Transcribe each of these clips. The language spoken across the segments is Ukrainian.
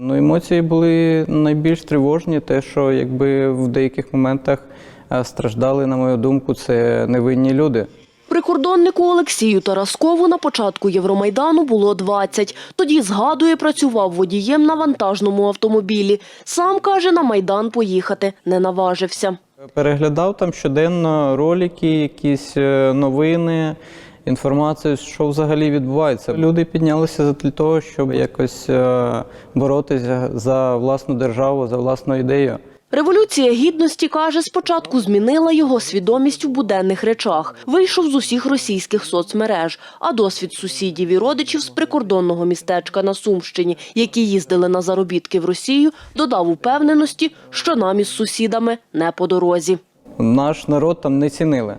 Ну, емоції були найбільш тривожні, те, що якби в деяких моментах е, страждали, на мою думку, це невинні люди. Прикордоннику Олексію Тараскову на початку Євромайдану було 20. Тоді, згадує, працював водієм на вантажному автомобілі. Сам, каже, на Майдан поїхати не наважився. Переглядав там щоденно ролики, якісь е, новини, інформацію, що взагалі відбувається. Люди піднялися для того, щоб якось е, боротися за власну державу, за власну ідею. Революція гідності, каже, спочатку змінила його свідомість у буденних речах. Вийшов з усіх російських соцмереж, а досвід сусідів і родичів з прикордонного містечка на Сумщині, які їздили на заробітки в Росію, додав упевненості, що нам із сусідами не по дорозі. Наш народ там не цінили.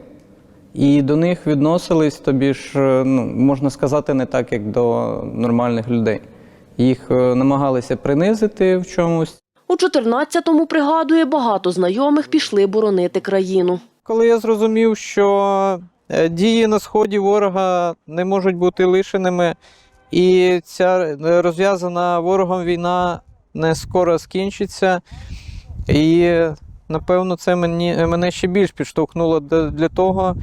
І до них відносились тобі ж, е, ну, можна сказати, не так, як до нормальних людей. Їх е, намагалися принизити в чомусь. У 14-му, пригадує, багато знайомих пішли боронити країну. Коли я зрозумів, що е, дії на сході ворога не можуть бути лишеними, і ця розв'язана ворогом війна не скоро скінчиться. І напевно це мені, мене ще більш підштовхнуло для того,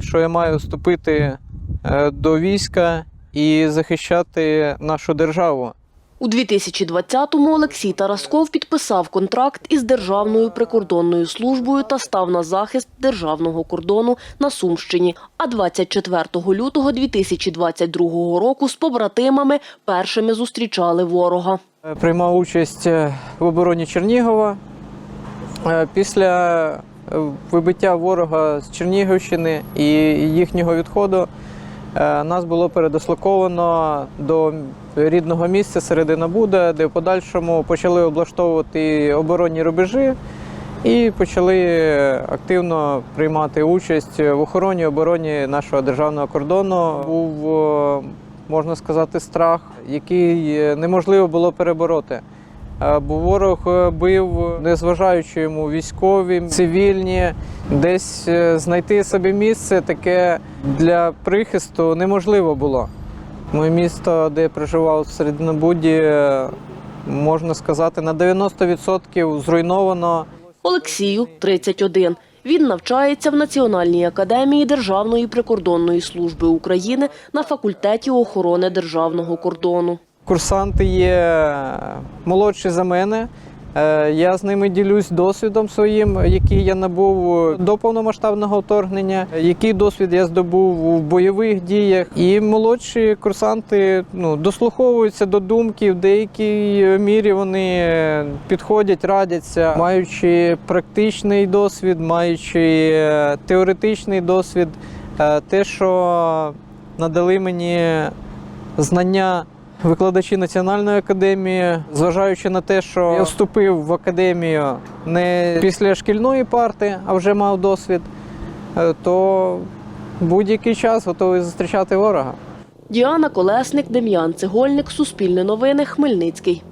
що я маю вступити е, до війська і захищати нашу державу. У 2020-му Олексій Тарасков підписав контракт із Державною прикордонною службою та став на захист державного кордону на Сумщині. А 24 лютого 2022 року з побратимами першими зустрічали ворога. Е, Приймав участь е, в обороні Чернігова. Е, Після е, вибиття ворога з Чернігівщини і їхнього відходу е, нас було передислоковано до рідного місця Середина Буда, де в подальшому почали облаштовувати оборонні рубежі і почали активно приймати участь в охороні обороні нашого державного кордону. Був, е, можна сказати, страх, який е, неможливо було перебороти. Бо ворог е, бив, незважаючи йому військові, цивільні, десь е, знайти собі місце таке для прихисту неможливо було. Моє місто, де я проживав в Серединобуді, е, можна сказати, на 90% зруйновано. Олексію 31. Він навчається в Національній академії Державної прикордонної служби України на факультеті охорони державного кордону. Курсанти є молодші за мене. Е, Я з ними ділюсь досвідом своїм, який я набув до повномасштабного вторгнення, який досвід я здобув в бойових діях. І молодші курсанти ну, дослуховуються до думки, в деякій мірі вони підходять, радяться, маючи практичний досвід, маючи е, теоретичний досвід, Е, те, що надали мені знання викладачі Національної академії, зважаючи на те, що я вступив в академію не після шкільної парти, а вже мав досвід, е, то будь-який час готовий зустрічати ворога. Діана Колесник, Дем'ян Цегольник, Суспільне новини, Хмельницький.